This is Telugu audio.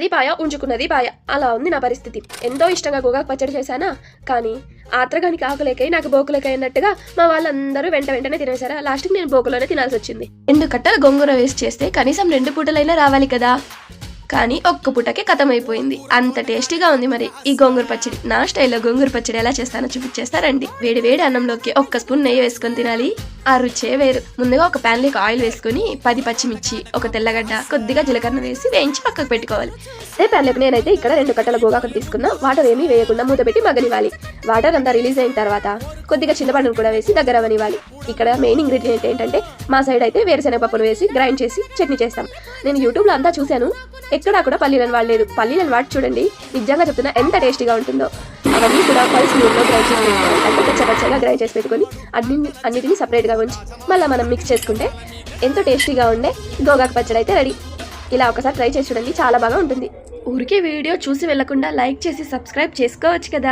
ఉన్నది పాయ ఉంచుకున్నది పాయ. అలా ఉంది నా పరిస్థితి. ఎంతో ఇష్టంగా గోగాకు పచ్చడి చేశానా? కానీ ఆత్రగానికి ఆకులేకై నాకు బోకులేకై అన్నట్టుగా మా వాళ్ళందరూ వెంట వెంటనే తినేశారా? లాస్ట్కి నేను బోకులోనే తినాల్సి వచ్చింది రెండు కట్టలు గొంగూర వేసి చేస్తే కనీసం రెండు పూటలైనా రావాలి కదా? కానీ ఒక్క పూటకే అయిపోయింది అంత టేస్టీగా ఉంది మరి. ఈ గోంగూర పచ్చడి. నా స్టైల్లో గోంగూర పచ్చడి ఎలా చేస్తానో చూపించేస్తారండి. వేడి వేడి అన్నంలోకి ఒక్క స్పూన్ నెయ్యి వేసుకొని తినాలి. ఆ రుచే వేరు. ముందుగా ఒక ప్యాన్లోకి ఆయిల్ వేసుకొని పది పచ్చిమిర్చి ఒక తెల్లగడ్డ కొద్దిగా జీలకర్ర వేసి వేయించి పక్కకు పెట్టుకోవాలి. అదే ప్యాన్లోకి నేనైతే ఇక్కడ రెండు కట్టల గోగాకు తీసుకున్నా వాటర్ ఏమీ వేయకుండా మూత పెట్టి మగనివ్వాలి వాటర్ అంతా రిలీజ్ అయిన తర్వాత కొద్దిగా చింతపండును కూడా వేసి దగ్గర అవనివ్వాలి. ఇక్కడ మెయిన్ ఇంగ్రీడియంట్ ఏంటంటే మా సైడ్ అయితే వేరుశెనగ పప్పులు వేసి గ్రైండ్ చేసి చట్నీ చేస్తాం. నేను యూట్యూబ్లో అంతా చూశాను. ఎక్కడా కూడా పల్లీలను వాడలేదు. పల్లీలను వాడి చూడండి నిజంగా చెప్తున్నా ఎంత టేస్టీగా ఉంటుందో. అవన్నీ కూడా పల్స్ నూనెలో గ్రైండ్ చేసి పెట్టుకోవాలి. అంటే పచ్చపచ్చగా గ్రైండ్ చేసి పెట్టుకొని అన్ని అన్నిటిని సపరేట్గా ఉంచి మళ్ళీ మనం మిక్స్ చేసుకుంటే ఎంతో టేస్టీగా ఉండే గోగాకు పచ్చడి అయితే రెడీ. ఇలా ఒకసారి ట్రై చేసి చూడండి చాలా బాగా ఉంటుంది. ఊరికే వీడియో చూసి వెళ్ళకుండా లైక్ చేసి సబ్స్క్రైబ్ చేసుకోవచ్చు కదా.